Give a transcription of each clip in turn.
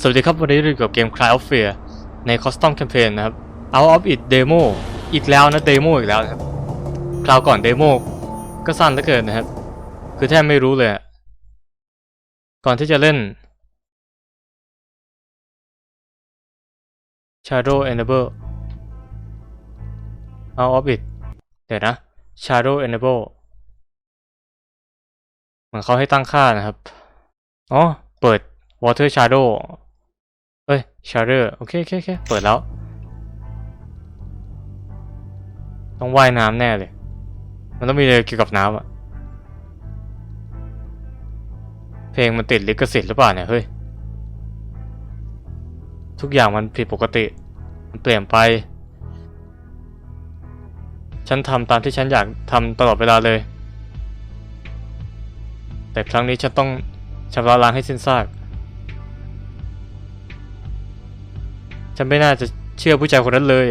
สวัสดีครับ วันนี้เราอยู่กับเกม Cry of Fear ใน Custom Campaign นะครับ Out of It Demo อีกแล้วนะ Demo อีกแล้วนะครับ คราวก่อน Demo ก็สั้นเหลือเกินนะครับ คือแทบไม่รู้เลย ก่อนที่จะเล่น Shadow Enable Out of It เดี๋ยวนะ Shadow Enable เหมือนเขาให้ตั้งค่านะครับ อ๋อ เปิด Water Shadow เอ้ย Shadow โอเคโอเคโอเคเปิดแล้ว ต้องว่ายน้ำแน่เลย มันต้องมีอะไรเกี่ยวกับน้ำอะเพลงมันติดลิขสิทธิ์หรือเปล่าเนี่ยเฮ้ย ทุกอย่างมันผิดปกติ มันเปลี่ยนไป ฉันทำตามที่ฉันอยากทำตลอดเวลาเลย แต่ครั้งนี้ฉันต้องชำระล้างให้สิ้นซาก ฉันไม่น่าจะเชื่อผู้ชายคนนั้นเลย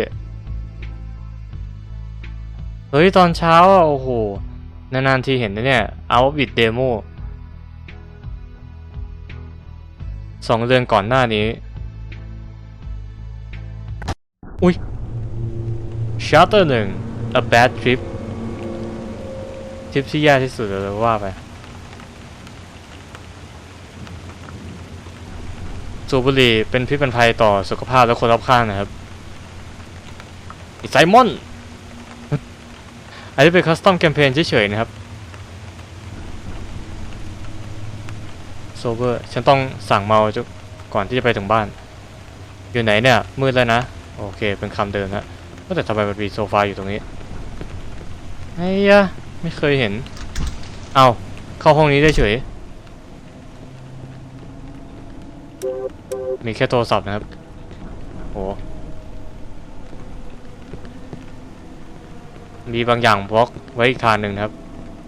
เฮ้ยตอนเช้าอะโอ้โหนานๆทีเห็นนะเนี่ยเอาบิดเดโมสองเดือนก่อนหน้านี้ อุ้ย Chapter หนึ่ง A Bad Trip ทริปที่แย่ที่สุดเลยว่าไป สูบบุหรี่เป็นพิษเป็นภัยต่อสุขภาพและคนรอบข้างนะครับไอ้ไซมอน อันนี้เป็นคัสตอมแคมเปญเฉยๆนะครับโซเวอร์ฉันต้องสั่งเมาจุก่อนที่จะไปถึงบ้าน อยู่ไหนเนี่ย มืดแล้วนะ โอเค เป็นคำเดิมนะว่าแต่ทำไมมันมีโซฟาอยู่ตรงนี้ไอ้ยะไม่เคยเห็น เอาเข้าห้องนี้ได้เฉย มีแค่โทรศัพท์นะครับ โห มีบางอย่างบล็อกไว้อีกทางหนึ่งครับ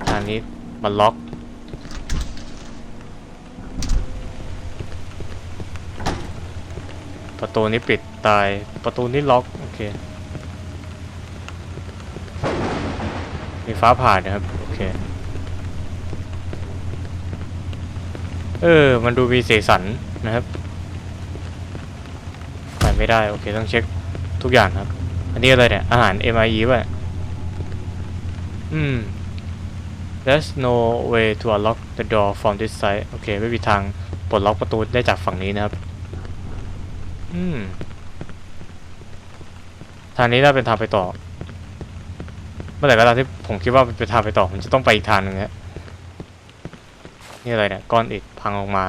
ทางนี้มันล็อก ประตูนี้ปิดตาย ประตูนี้ล็อก โอเค มีฟ้าผ่านะครับ โอเค เออ มันดูมีสีสันนะครับ ไม่ได้ โอเค ต้องเช็คทุกอย่างครับ อันนี้อะไรเนี่ย อาหาร MIE ป่ะอืม There's no way to unlock the door from this side โอเค ไม่มีทางปลดล็อกประตูได้จากฝั่งนี้นะครับ อืม ทางนี้น่าเป็นทางไปต่อ เมื่อไหร่ก็ตามที่ผมคิดว่าเป็นทางไปต่อผมจะต้องไปอีกทางหนึ่งฮะนี่อะไรเนี่ย ก้อนอิฐพังออกมา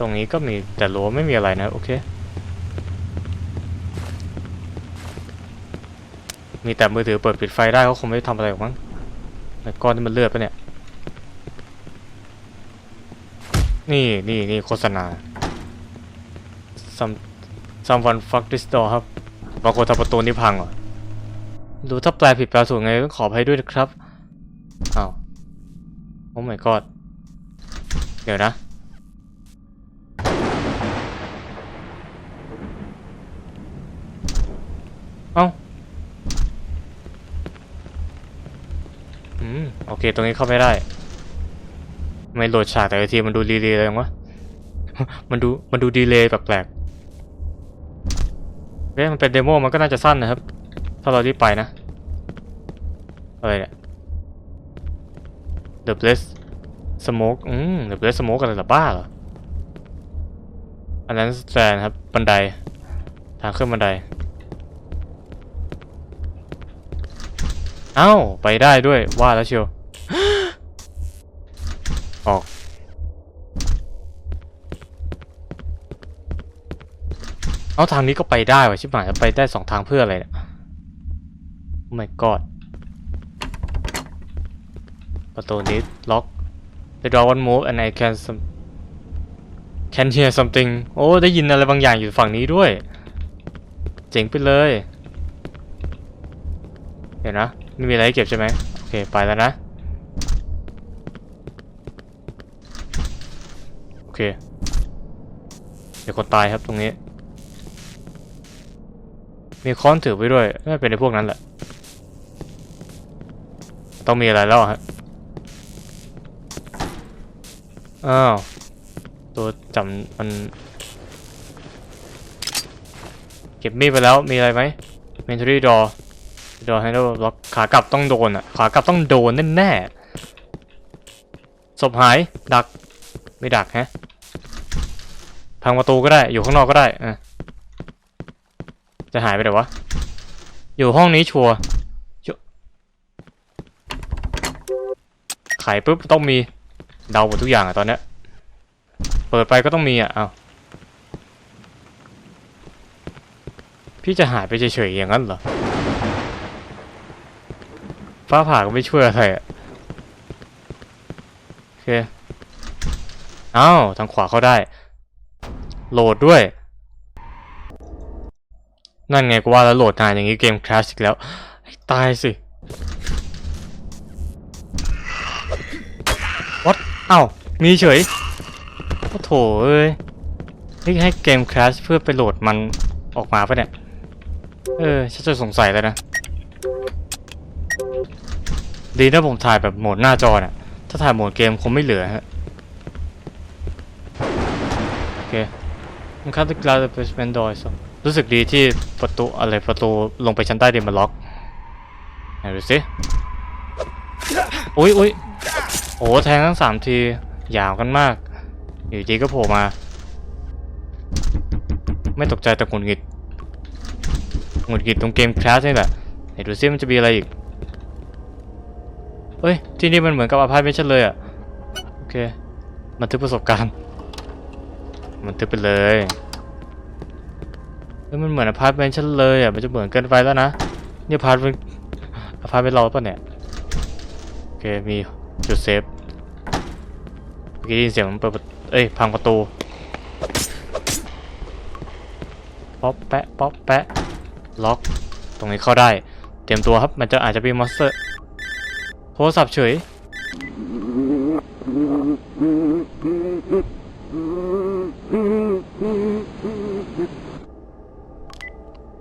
ตรงนี้ก็มีแต่รั้วไม่มีอะไรนะ โอเค มีแต่มือถือเปิดปิดไฟได้เขาคงไม่ทำอะไรหรอกมั้งแต่ก้อนที่มันเลือดปะเนี่ย นี่นี่นี่โฆษณา some someone fuck this door ครับบางคนทำประตูนี้พังเหรอดูถ้าแปลผิดแปลถูกไงต้องขออภัยด้วยนะครับอ้าวโอ้ my god เดี๋ยวนะ เอ้าอืมโอเค ตรงนี้เข้าไม่ได้ ไม่โหลดฉากแต่ละทีมันดูดีเลยยังวะ มันดูมันดูดีเลยแปลกๆเอ๊ะมันเป็นเดโมมันก็น่าจะสั้นนะครับ ถ้าเรารีบไปนะอะไรเนี่ย The Bless Smoke อืม The Bless Smoke อะไรล่ะบ้าเหรอ อันนั้นแซนครับ บันได ทางขึ้นบันได เอ้า ไปได้ด้วยว่าแล้วเชียวออกเอาทางนี้ก็ไปได้วะชิบหายจะไปได้สองทางเพื่ออะไรเนี่ย Oh my god ประตูนี้ล็อก The door won't move and I can some can hear something โอ้ ได้ยินอะไรบางอย่างอยู่ฝั่งนี้ด้วย เจ๋งไปเลย ดี๋ยวนะไม่มีอะไรให้เก็บใช่ไหมโอเคไปแล้วนะโอเคเดี๋ยวคนตายครับตรงนี้ มีค้อนถือไว้ด้วยน่าจะเป็นในพวกนั้นแหละ ต้องมีอะไรแล้วฮะอ้าวตัวจำมันเก็บมีดไปแล้วมีอะไรไหม Mentary Door Door Handle Lock ขากลับต้องโดนอะ ขากลับต้องโดนแน่ๆศพหาย ดัก ไม่ดักฮะ พังประตูก็ได้ อยู่ข้างนอกก็ได้อะจะหายไปไหนวะ อยู่ห้องนี้ชัวร์ชัวร์ไขปุ๊บต้องมีเดาหมดทุกอย่างอะตอนเนี้ย เปิดไปก็ต้องมีอะเอาพี่จะหายไปเฉยๆอย่างนั้นเหรอ ฟ้าผ่าก็ไม่ช่วยอะไรอะโอเคอ้าวทางขวาเข้าได้ โหลดด้วย นั่นไงกูว่าแล้วโหลดนานอย่างนี้เกมคลาสสิกแล้ว ตายสิวัดเอ้ามีเฉยโอ้โถเอ้ยนี่ให้เกมคลาสเพื่อไปโหลดมันออกมาปะเนี่ย เออฉันจะสงสัยแล้วนะ ดีนะผมถ่ายแบบโหมดหน้าจอเนี่ยถ้าถ่ายโหมดเกมคงไม่เหลือฮะโอเคมันคัดกลาดเป็นเป็นดอยสรู้สึกดีที่ประตูอะไรประตูลงไปชั้นใต้ดินมันล็อกไหนดูสิอุ้ยอุ้ยโอ้แทงทั้งสามทียาวกันมาก อยู่ดีก็โผล่มา ไม่ตกใจแต่หงุดหงิดหงุดหงิดตรงเกมคลาสนี่แหละไหนดูซิมันจะมีอะไรอีก เฮ้ย ที่นี่มันเหมือนกับอพาร์ตเมนต์ฉันเลยอะ โอเคบันทึกประสบการณ์บันทึกไปเลยเฮ้ยมันเหมือนอพาร์ตเมนต์ฉันเลยอะ มันจะเหมือนเกินไปแล้วนะ นี่อพาร์ตเมนต์อพาร์ตเมนต์เราป่ะเนี่ย โอเค มีจุดเซฟเมื่อกี้ได้ยินเสียงมันเปิดเอ้ย พังประตู ป๊อปแปะ ป๊อปแปะ ล็อก ตรงนี้เข้าได้ เตรียมตัวครับ มันจะอาจจะมีมอนสเตอร์ โทรศัพท์เฉย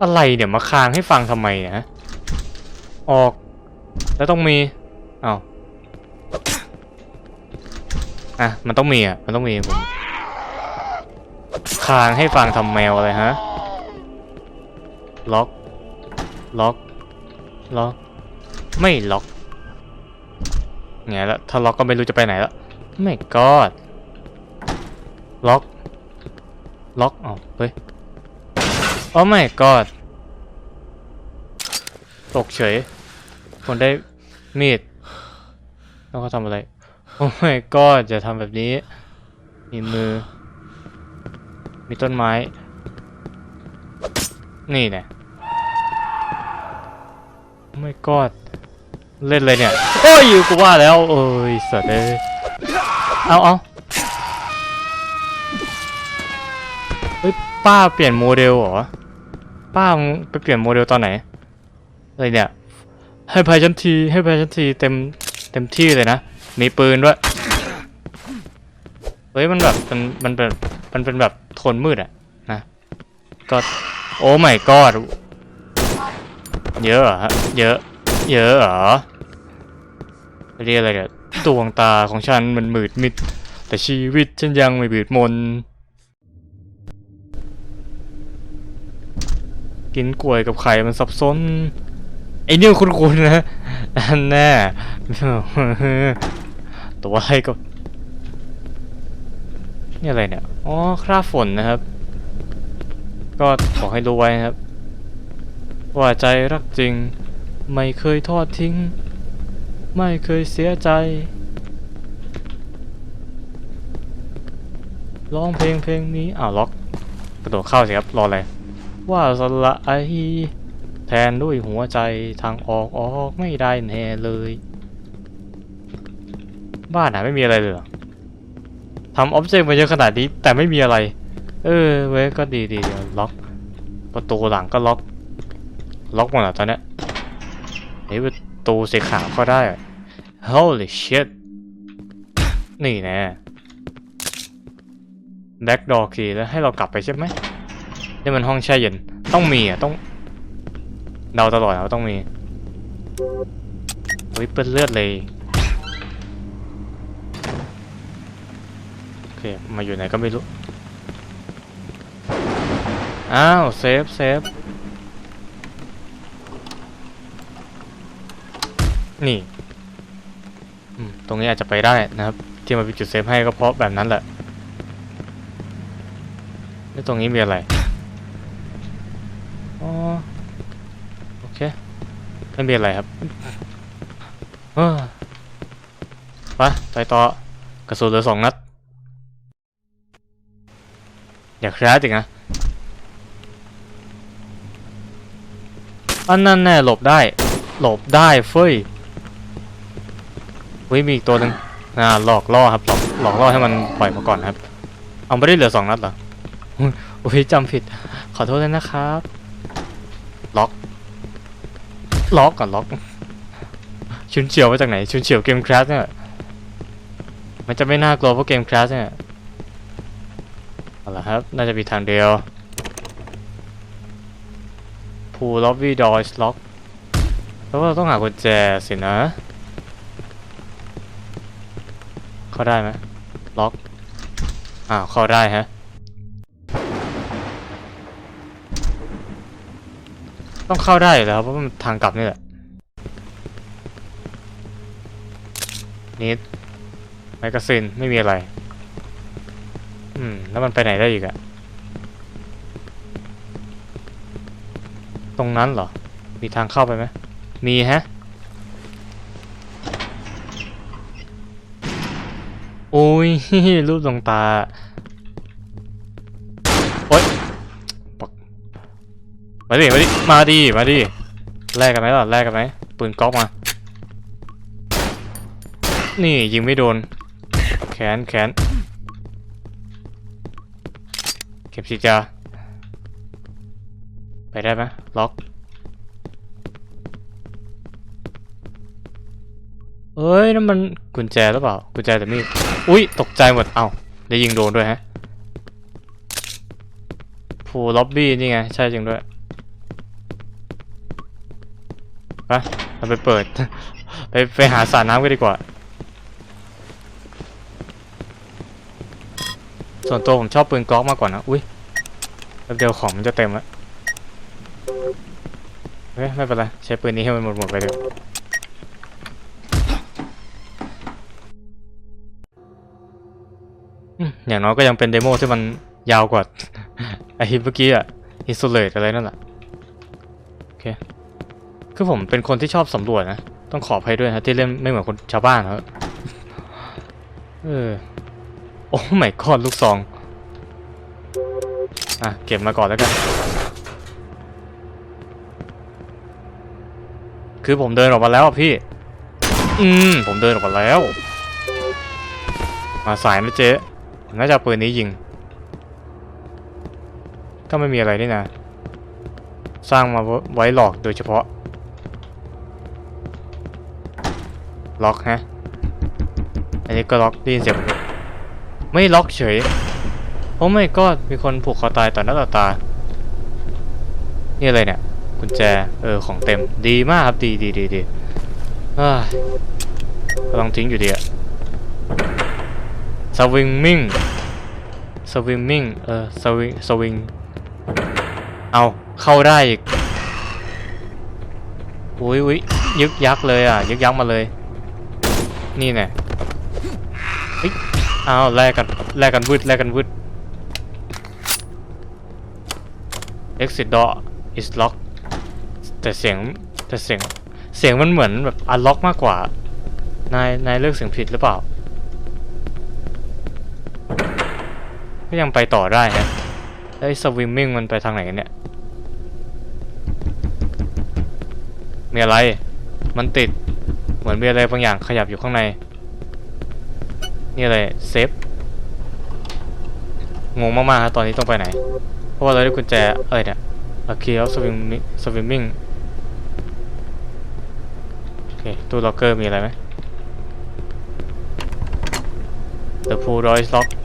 อะไรเนี่ยมาค้างให้ฟังทำไมนะออก แล้วต้องมีอ้าอะ มันต้องมีอะ มันต้องมีผมค้างให้ฟังทำแมวอะไรฮะ ล็อก ล็อก ล็อก ไม่ล็อก ไงละถ้าล็อกก็ไม่รู้จะไปไหนละไม่กอดล็อก ล็อกอ๋อเฮ้ยโอ้ไม่กอดตกเฉย คนได้มีด แล้วเขาทำอะไร โอ้ไม่กอดจะทำแบบนี้ มีมือ มีต้นไม้ นี่แน่โอ้ไม่กอด เล่นเลยเนี่ย โอ้ยกูว่าแล้ว เอ้ยสัตว์เอ้ยเอาเอาเฮ้ยป้าเปลี่ยนโมเดลเหรอ ป้าไปเปลี่ยนโมเดลตอนไหนอะไรเนี่ย ให้ภัยชั้นทีให้ภัยชั้นทีเต็มเต็มที่เลยนะ มีปืนด้วย เฮ้ยมันแบบมันมันเป็นมันเป็นแบบโทนมืดอะนะ ก็โอ้ไม่กอดเยอะเหรอฮะเยอะ เยอะเหรอ เรียกอะไรเนี่ยดวงตาของฉันมันมืดมิด แต่ชีวิตฉันยังไม่บืดมน กินกล้วยกับไข่มันสับสนไอ้นี่มันคุ้นๆนะอันแน่ตัวอะไรก็นี่อะไรเนี่ย อ๋อ คราบฝนนะครับ ก็ขอให้รู้ไว้นะครับ ว่าใจรักจริง ไม่เคยทอดทิ้ง ไม่เคยเสียใจ ร้องเพลงเพลงนี้อ้าวล็อกกระโดดเข้าสิครับ รออะไร ว่าสละไอแทนด้วยหัวใจทางออกออกไม่ได้แน่เลย บ้านไหนไม่มีอะไรเลยทำอ็อบเจกต์มาเยอะขนาดนี้ แต่ไม่มีอะไร เออเว้ยก็ดีดีล็อก ประตูหลังก็ล็อก ล็อกหมดแล้วตอนเนี้ยเฮ้ยประตูสีขาวก็ได้ Holy shit นี่แน่ back door key แล้วให้เรากลับไปใช่ไหมนี่มันห้องแช่เย็น ต้องมีอะ ต้องเดาตลอดนะว่าต้องมีเฮ้ยเปื้อนเลือดเลย โอเค มาอยู่ไหนก็ไม่รู้ อ้าว เซฟเซฟนี่ ตรงนี้อาจจะไปได้นะครับ ที่มันเป็นจุดเซฟให้ก็เพราะแบบนั้นแหละแล้วตรงนี้มีอะไรอ๋อโอเคไม่มีอะไรครับเออไปไปต่อกระสุนเหลือสองนัด อย่าแคร์จริงนะอันนั้นแน่หลบได้ หลบได้เฟ้ย เฮ้ยมีอีกตัวหนึ่งอ่าหลอกล่อครับหลอกหลอกล่อให้มันปล่อยมาก่อนครับ เอาไม่ได้เหลือสองนัดเหรออุ๊ยอุ้ยจำผิด ขอโทษเลยนะครับ ล็อก ล็อกก่อนล็อก ชุนเฉียวมาจากไหน ชุนเฉียวเกมคราสเนี่ย มันจะไม่น่ากลัวเพราะเกมคราสเนี่ย เอาละครับ น่าจะมีทางเดียวพูล็อบบี้ดอยส์ล็อก แล้วเราต้องหากุญแจสินะ เข้าได้ไหมล็อก อ้าว เข้าได้ฮะ ต้องเข้าได้อยู่แล้วเพราะมันทางกลับนี่แหละนิดแมกกาซีนไม่มีอะไร อืม แล้วมันไปไหนได้อีกอะตรงนั้นเหรอ มีทางเข้าไปไหม มีฮะ อ้ยรูปดวงตา โอ๊ยปักมาดิ มาดิ มาดิ มาดิ แลกกันไหมล่ะ แลกกันไหมปืนก๊อกมา นี่ยิงไม่โดน แขนแขน เก็บสิจ้าไปได้ไหมล็อกเอ้ยนั่นมันกุญแจหรือเปล่า กุญแจแต่มีด อุ้ยตกใจหมด เอ้าได้ยิงโดนด้วยฮะผู้ล็อบบี้นี่ไง ใช่จริงด้วยไปเราไปเปิด ไปไปหาสระน้ำกันดีกว่า ส่วนตัวผมชอบปืนกล็อกมากกว่านะ อุ้ยแป๊บเดียวของมันจะเต็มแล้วเฮ้ยไม่เป็นไร ใช้ปืนนี้ให้มันหมดหมดไปเดี๋ยวอืม อย่างน้อยก็ยังเป็นเดโมที่มันยาวกว่าไอเมื่อกี้อะอิสโ l เลตอะไรนั่นแหละโอเคคือผมเป็นคนที่ชอบสำรวจนะ ต้องขออภัยด้วยนะที่เล่นไม่เหมือนคนชาวบ้านครับเออโอ้ไม่กอดลูกซองอะเก็บมาก่อนแล้วกัน คือผมเดินออกมาแล้วพี่ อืมผมเดินออกมาแล้ว มาสายนะเจ๊ น่าจะปืนนี้ยิง ก็ไม่มีอะไรนี่นะ สร้างมาไว้หลอกโดยเฉพาะ ล็อกฮะ อันนี้ก็ล็อกได้ยินเสียงไม่ล็อกเฉย โอ้ไม่ก็มีคนผูกคอตายต่อหน้าต่อตา นี่อะไรเนี่ยกุญแจ เออ ของเต็ม ดีมากครับ ดีดีดีดีอ้ยก็ต้องทิ้งอยู่ดีอะ สวิงมิ่งสวิงมิ่งเออสวิงสวิงเอาเข้าได้อีกอุ้ยอุ้ยยึกยักเลยอะ ยึกยักมาเลย นี่แน่เฮ้ยอ้าวแลกกันแลกกันวืดแลกกันวืด exit door is locked แต่เสียงแต่เสียงเสียงมันเหมือนแบบ unlock มากกว่า นายนายเลือกเสียงผิดหรือเปล่า ก็ยังไปต่อได้ฮะแล้วไอ้ swimming มันไปทางไหนกันเนี่ย มีอะไร มันติด เหมือนมีอะไรบางอย่างขยับอยู่ข้างใน นี่อะไร เซฟ งงมากๆครับตอนนี้ต้องไปไหน เพราะว่าเราได้กุญแจ เอ้ยเนี่ยอเคียวสวิมมิ่งสวิมมิ่งโอเคตู้ล็อกเกอร์มีอะไรไหม The pool door is locked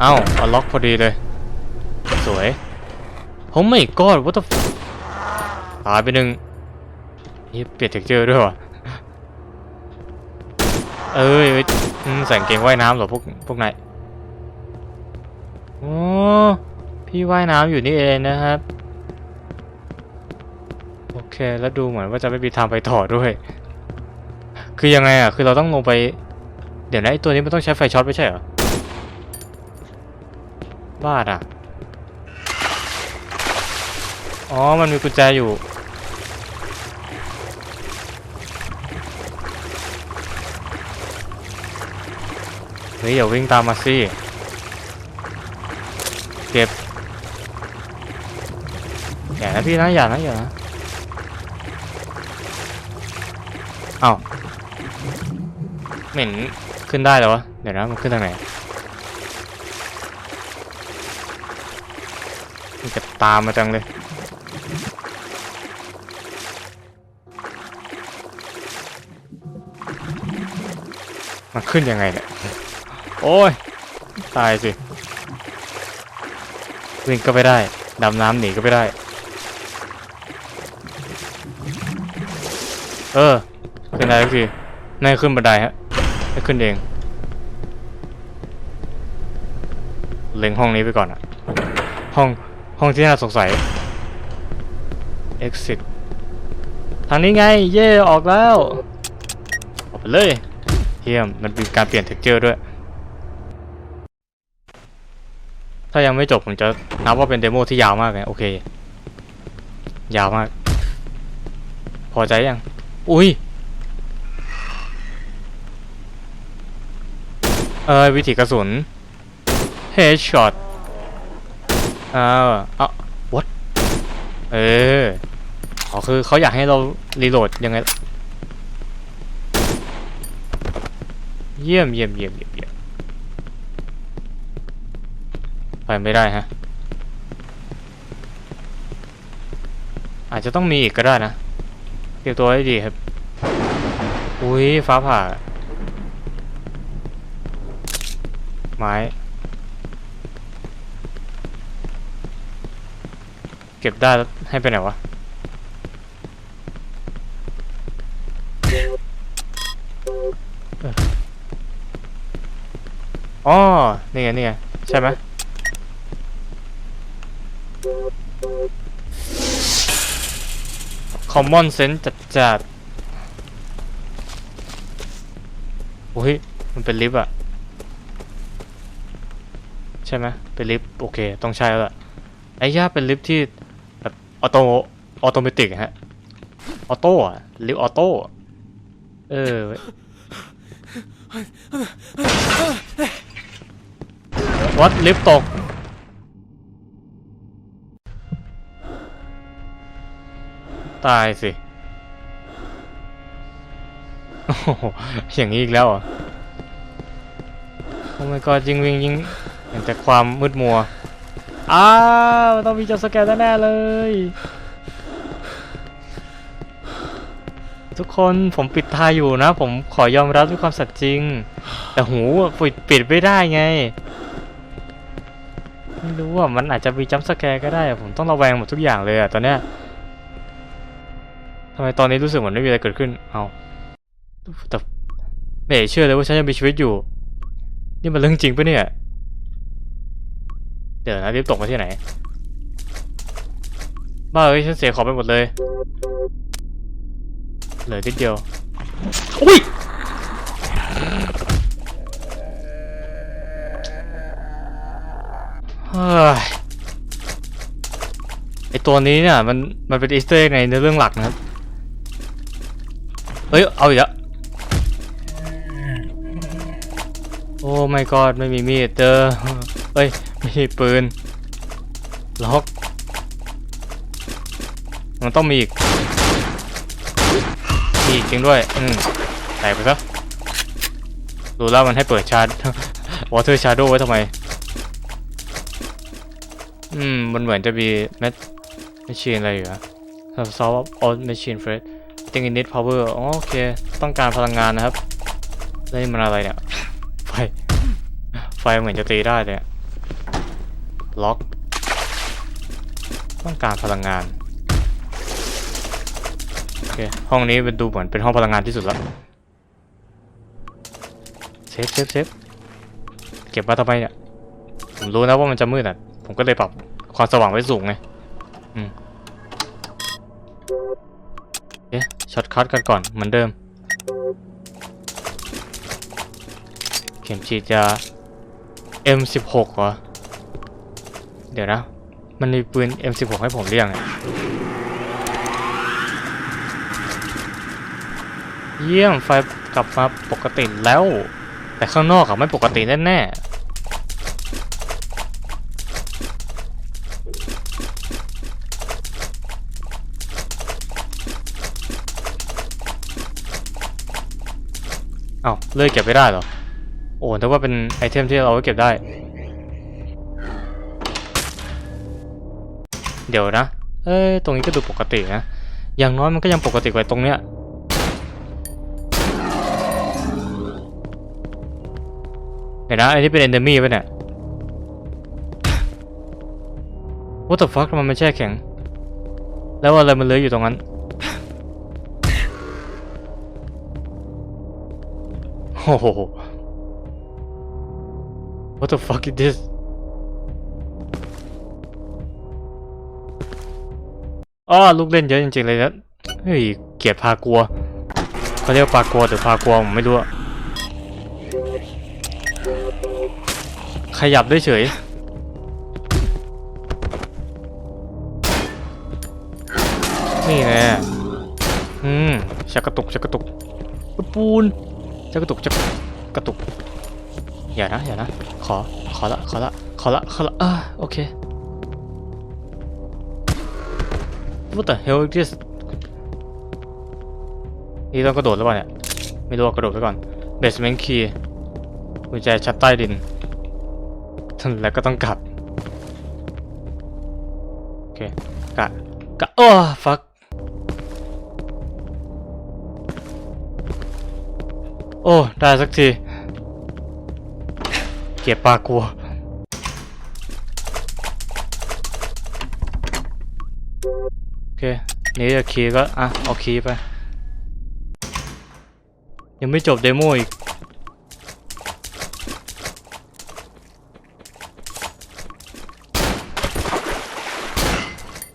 เอ้าเอาล็อกพอดีเลย สวยโอ้ไม่กอดว่าต้องตายไปหนึ่งนี่เปลี่ยนเท็กเจอร์ด้วยวะเอ้ยเอ้ยอืมใส่กางเกงว่ายน้ำเหรอพวกพวกนายโอ้พี่ว่ายน้ำอยู่นี่เองนะครับ โอเค แล้วดูเหมือนว่าจะไม่มีทางไปต่อด้วย คือยังไงอะ คือเราต้องลงไป เดี๋ยวนะไอตัวนี้มันต้องใช้ไฟช็อตไม่ใช่เหรอ บ้าอะ อ๋อ มันมีกุญแจอยู่ เฮ้ยอย่าวิ่งตามมาสิ เก็บ อย่านะพี่นะ อย่านะ อย่านะเอ้าเหม็นขึ้นได้เหรอวะ เดี๋ยวนะ มันขึ้นทางไหน มันจะ ตามมาจังเลย มันขึ้นยังไงเนี่ย โอ้ย ตายสิ วิ่งก็ไม่ได้ ดำน้ำหนีก็ไม่ได้ เออ ขึ้นได้ทุกทีนายขึ้นบันไดฮะให้ขึ้นเอง เล็งห้องนี้ไปก่อนอะห้อง ห้องที่น่าสงสัย exit ทางนี้ไง เย่ออกแล้ว ออกไปเลยเยี่ยมมันเป็นการเปลี่ยน texture ด้วย ถ้ายังไม่จบผมจะนับว่าเป็นเดโมที่ยาวมากเลยโอเค ยาวมาก พอใจยัง อุ้ยเออวิธีกระสุน headshot อ้าวเอ้า what เอออ๋อคือเขาอยากให้เรารีโหลดยังไง เยี่ยมเยี่ยมเยี่ยมเยี่ยมเยี่ยมไปไม่ได้ฮะ อาจจะต้องมีอีกก็ได้นะเตรียมตัวให้ดีครับ อุ้ยฟ้าผ่า ไม้ เก็บได้ให้ไปไหนวะอ๋อนี่ไงนี่ไงใช่ไหม common sense จัดจัดโอ้ย มันเป็นลิฟต์อะใช่ไหมเป็นลิฟต์โอเค ต้องใช่แล้วล่ะไอ้ย่าเป็นลิฟต์ที่ ออโตออโตเมติกฮะออโต้อะลิฟต์ออโต้เออวัดลิฟต์ตกตายสิ โอ้โห อย่างนี้อีกแล้วเหรอโอ้ my god ยิงวิ่งยิงเห็นแต่ความมืดมัว อ้าวมันต้องมีจัมป์สแกนแน่ๆเลย ทุกคนผมปิดทายอยู่นะ ผมขอยอมรับด้วยความสัตย์จริง แต่หูอะปิดปิดไม่ได้ไง ไม่รู้อะมันอาจจะมีจัมสแกร์ก็ได้ผมต้องระแวงหมดทุกอย่างเลยอะตอนเนี้ยทำไมตอนนี้รู้สึกเหมือนไม่มีอะไรเกิดขึ้น เอาแต่ไม่เชื่อเลยว่าฉันยังมีชีวิตอยู่ นี่มันเรื่องจริงปะเนี่ย เดี๋ยวนะรีบตกมาที่ไหน บ้าเอ้ยฉันเสียของไปหมดเลย เหลือนิดเดียว อุ้ยไอตัวนี้เนี่ยมันมันเป็นอีสเตอร์ในในเรื่องหลักนะครับ เฮ้ย เอาอีกแล้วโอ้ my god ไม่มีมีดเจอเฮ้ย ไม่มีปืน ล็อก มันต้องมีอีก มีอีกจริงด้วย อืมแตกไปซะรู้แล้วมันให้เปิดชาร์จวอเตอร์ชาร์โดไว้ทำไม อืม มันเหมือนจะมีแมชแมชชีนอะไรอยู่อะ solve all machine threat think it need power อ๋อโอเค ต้องการพลังงานนะครับ แล้วนี่มันอะไรเนี่ย ไฟ ไฟเหมือนจะตีได้เลยอะ ล็อก ต้องการพลังงาน โอเค ห้องนี้เป็นดูเหมือนเป็นห้องพลังงานที่สุดแล้ว เซฟเซฟเซฟเก็บมาทำไมเนี่ย ผมรู้นะว่ามันจะมืดอะ ผมก็เลยปรับความสว่างไว้สูงไง อืมเอ๊ะช็อตคัทกันก่อนเหมือนเดิม เข็มฉีดยา M16 เหรอ เดี๋ยวนะ มันมีปืน M16 ให้ผมเรียงเยเยี่ยมไฟกลับมาปกติแล้ว แต่ข้างนอกอะไม่ปกติแน่ๆเอ้าเลื่อยเก็บไม่ได้เหรอ โอ้แต่ว่าเป็นไอเทมที่เราเอาไว้เก็บได้ เดี๋ยวนะ เอ้ย ตรงนี้ก็ดูปกตินะ อย่างน้อยมันก็ยังปกติกว่าตรงเนี้ย เดี๋ยวนะอันนี้เป็น enemy ป่ะเนี่ย What the fuck ทำไมมันแช่แข็ง แล้วอะไรมันเลื้อยอยู่ตรงนั้น โอ้โห What the fuck is this อ้อลูกเล่นเยอะจริงๆเลยนะเฮ้ยเกลียดพากลัวเขาเรียกว่ากลัวหรือพากลัวผมไม่รู้อะขยับได้เฉยนี่แน่อืมชักกระตุกชักกระตุกปูปูนชักกระตุกชักกระตุกอย่านะอย่านะขอขอละขอละขอละขอละอ่าโอเค What the hell is this นี่ต้องกระโดดหรือเปล่าเนี่ย ไม่รู้กระโดดไปก่อน basement key กุญแจชั้นใต้ดิน แล้วก็ต้องกลับ โอเค กะ กะ โอ้ fuck โอ้ ได้สักที เก็บปลากลัว โอ เคนี่จะคีย์ก็อะเอาคีย์ไป ยังไม่จบเดโมอีก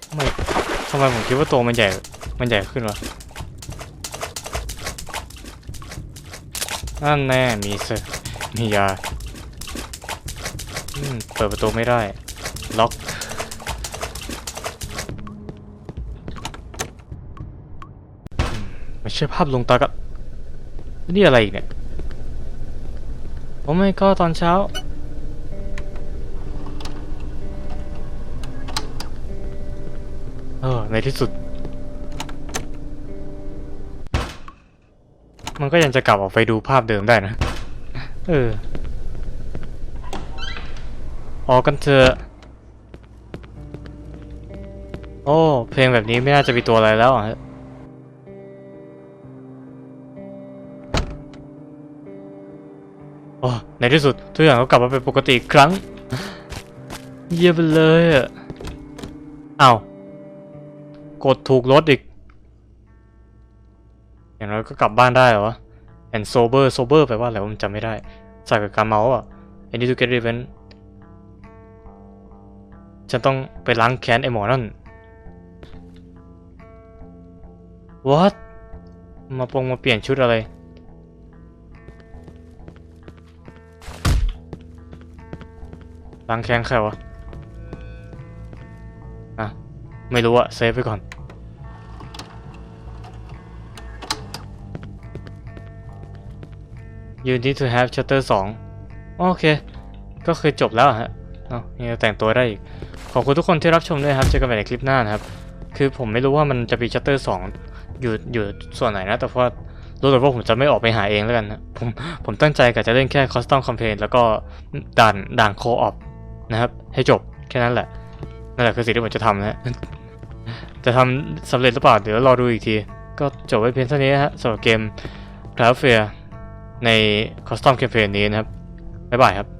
ทำไมทำไมผมคิดว่าตัวมันใหญ่ มันใหญ่ขึ้นวะนั่นแน่มีเซมียาอืมเปิดประตูไม่ได้ ใช่ภาพลงตากับนี่อะไรอีกเนี่ย โอ้ไม่ก็ตอนเช้า เออ ในที่สุด มันก็ยังจะกลับออกไปดูภาพเดิมได้นะ เออ ออกกันเถอะ โอ้ เพลงแบบนี้ไม่น่าจะมีตัวอะไรแล้วอะ อ้ในที่สุดทุกอย่างก็กลับมาเป็นปกติอีกครั้ง เยี่ยมไปเลยอะเอ้ากดถูกรถอีก อย่างน้อยก็กลับบ้านได้เหรอวะ and sober sober แปลว่าอะไรผมจำไม่ได้ใส่กับการเมาส์อะ I need to get revenge ฉันต้องไปล้างแค้นไอ้หมอนั่น what มาปรงมาเปลี่ยนชุดอะไร ล้างแค้นใครวะ อะ ไม่รู้อะเซฟไปก่อน You need to have chapter 2 โอเค ก็คือจบแล้วฮะเนาะยังแต่งตัวได้อีก ขอบคุณทุกคนที่รับชมด้วยครับ เจอกันใหม่ในคลิปหน้านะครับ คือผมไม่รู้ว่ามันจะมี chapter 2อยู่อยู่ส่วนไหนนะ แต่ว่ารู้แต่ว่าผมจะไม่ออกไปหาเองแล้วกันนะ ผมผมตั้งใจกับจะเล่นแค่ custom campaign แล้วก็ด่านด่าน co-op นะครับ ให้จบแค่นั้นแหละนั่นแหละคือสิ่งที่ผมจะทำนะจะทำสำเร็จหรือเปล่าเดี๋ยวรอดูอีกที ก็จบไว้เพียงเท่านี้นะฮะสำหรับเกม p l a f f a i r ใน Custom Campaign นี้นะครับ บ๊ายบายครับ